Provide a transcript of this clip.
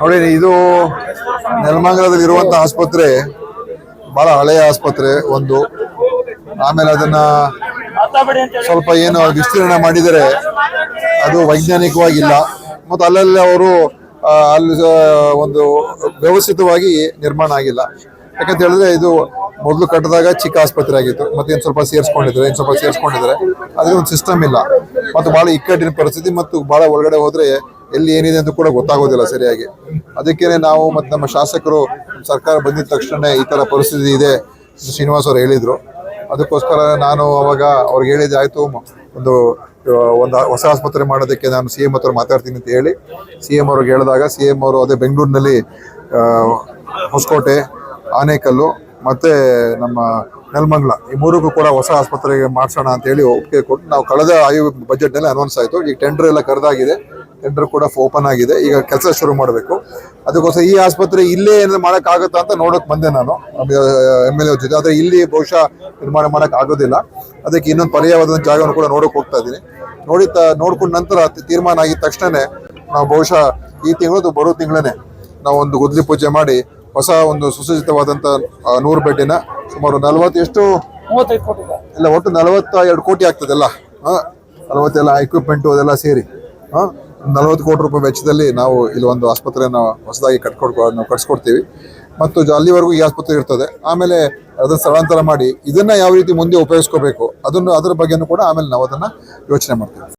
ನೋಡಿ, ಇದು ನೆಲಮಂಗಲದಲ್ಲಿ ಇರುವಂತ ಆಸ್ಪತ್ರೆ, ಬಹಳ ಹಳೆಯ ಆಸ್ಪತ್ರೆ ಒಂದು. ಆಮೇಲೆ ಅದನ್ನ ಸ್ವಲ್ಪ ಏನು ವಿಸ್ತೀರ್ಣ ಮಾಡಿದರೆ ಅದು ವೈಜ್ಞಾನಿಕವಾಗಿಲ್ಲ. ಮತ್ತು ಅಲ್ಲಲ್ಲಿ ಅವರು ಅಲ್ಲಿ ಒಂದು ವ್ಯವಸ್ಥಿತವಾಗಿ ನಿರ್ಮಾಣ ಆಗಿಲ್ಲ. ಯಾಕಂತ ಹೇಳಿದ್ರೆ ಇದು ಮೊದಲು ಕಟ್ಟಿದಾಗ ಚಿಕ್ಕ ಆಸ್ಪತ್ರೆ ಆಗಿತ್ತು. ಮತ್ತೆ ಇನ್ನು ಸ್ವಲ್ಪ ಸೇರಿಸ್ಕೊಂಡಿದ್ದಾರೆ ಏನು ಸ್ವಲ್ಪ ಸೇರಿಸ್ಕೊಂಡಿದ್ದಾರೆ. ಅದಕ್ಕೆ ಒಂದು ಸಿಸ್ಟಮ್ ಇಲ್ಲ. ಮತ್ತು ಬಹಳ ಇಕ್ಕಟ್ಟಿನ ಪರಿಸ್ಥಿತಿ ಮತ್ತು ಬಹಳ ಒಳಗಡೆ ಹೋದ್ರೆ ಎಲ್ಲಿ ಏನಿದೆ ಅಂತ ಕೂಡ ಗೊತ್ತಾಗೋದಿಲ್ಲ ಸರಿಯಾಗಿ. ಅದಕ್ಕೇನೆ ನಾವು ಮತ್ತು ನಮ್ಮ ಶಾಸಕರು ಸರ್ಕಾರ ಬಂದಿದ ತಕ್ಷಣ ಈ ಥರ ಪರಿಸ್ಥಿತಿ ಇದೆ ಶ್ರೀನಿವಾಸ್ ಅವರು ಹೇಳಿದರು. ಅದಕ್ಕೋಸ್ಕರ ನಾನು ಅವಾಗ ಅವ್ರಿಗೆ ಹೇಳಿದ್ದೆ ಆಯಿತು ಒಂದು ಒಂದು ಹೊಸ ಆಸ್ಪತ್ರೆ ಮಾಡೋದಕ್ಕೆ ನಾನು ಸಿ ಎಂ ಹತ್ರ ಮಾತಾಡ್ತೀನಿ ಅಂತ ಹೇಳಿ ಸಿ ಎಂ ಅವ್ರಿಗೆ ಹೇಳಿದಾಗ ಸಿ ಎಂ ಅವರು ಅದೇ ಬೆಂಗಳೂರಿನಲ್ಲಿ ಹೊಸಕೋಟೆ, ಆನೇಕಲ್ಲು ಮತ್ತು ನಮ್ಮ ನೆಲಮಂಗ್ಲ ಈ ಮೂರಿಗೂ ಕೂಡ ಹೊಸ ಆಸ್ಪತ್ರೆಗೆ ಮಾಡಿಸೋಣ ಅಂತೇಳಿ ಒಪ್ಪಿಗೆ ಕೊಟ್ಟು ನಾವು ಕಳೆದ ಆಯು ಬಜೆಟ್ನಲ್ಲಿ ಅನೌನ್ಸ್ ಆಯಿತು. ಈಗ ಟೆಂಡರ್ ಎಲ್ಲ ಕರೆದಾಗಿದೆ. ಟೆಂಡರ್ ಕೂಡ ಓಪನ್ ಆಗಿದೆ. ಈಗ ಕೆಲಸ ಶುರು ಮಾಡಬೇಕು. ಅದಕ್ಕೋಸ್ಕರ ಈ ಆಸ್ಪತ್ರೆ ಇಲ್ಲೇ ಏನಾದ್ರು ಮಾಡೋಕ್ಕಾಗುತ್ತಾ ಅಂತ ನೋಡೋಕೆ ಬಂದೆ ನಾನು. ಎಂ ಎಲ್ ಎ ಜೊತೆ. ಆದರೆ ಇಲ್ಲಿ ಬಹುಶಃ ನಿರ್ಮಾಣ ಮಾಡೋಕೆ ಆಗೋದಿಲ್ಲ. ಅದಕ್ಕೆ ಇನ್ನೊಂದು ಪರ್ಯಾಯವಾದ ಜಾಗವನ್ನು ಕೂಡ ನೋಡೋಕೆ ಹೋಗ್ತಾ ಇದ್ದೀನಿ. ನೋಡಿ ನೋಡ್ಕೊಂಡ ನಂತರ ತೀರ್ಮಾನ ಆಗಿದ ತಕ್ಷಣನೇ ನಾವು ಬಹುಶಃ ಈ ತಿಂಗಳು ಬರೋ ತಿಂಗಳೇ ನಾವು ಒಂದು ಗುದ್ಲಿ ಪೂಜೆ ಮಾಡಿ ಹೊಸ ಒಂದು ಸುಸಜ್ಜಿತವಾದಂಥ ನೂರು ಬೆಡ್ಡಿನ ಸುಮಾರು ನಲವತ್ತು ಎಷ್ಟು ಇಲ್ಲ ಒಟ್ಟು ನಲವತ್ತ ಎರಡು ಕೋಟಿ ಆಗ್ತದಲ್ಲ? ಹಾಂ ನಲವತ್ತೆಲ್ಲ ಎಕ್ವಿಪ್ಮೆಂಟು ಅದೆಲ್ಲ ಸೇರಿ. ಹಾಂ ನಲವತ್ತು ಕೋಟಿ ರೂಪಾಯಿ ವೆಚ್ಚದಲ್ಲಿ ನಾವು ಇಲ್ಲಿ ಒಂದು ಆಸ್ಪತ್ರೆಯನ್ನು ಹೊಸದಾಗಿ ಕಟ್ಕೊಡ್ ನಾವು ಕಟ್ಸ್ಕೊಡ್ತೀವಿ. ಮತ್ತು ಅಲ್ಲಿವರೆಗೂ ಈ ಆಸ್ಪತ್ರೆ ಇರ್ತದೆ. ಆಮೇಲೆ ಅದನ್ನು ಸ್ಥಳಾಂತರ ಮಾಡಿ ಇದನ್ನು ಯಾವ ರೀತಿ ಮುಂದೆ ಉಪಯೋಗಿಸ್ಕೋಬೇಕು, ಅದನ್ನು, ಅದರ ಬಗ್ಗೆನೂ ಕೂಡ ಆಮೇಲೆ ನಾವು ಅದನ್ನು ಯೋಚನೆ ಮಾಡ್ತೀವಿ.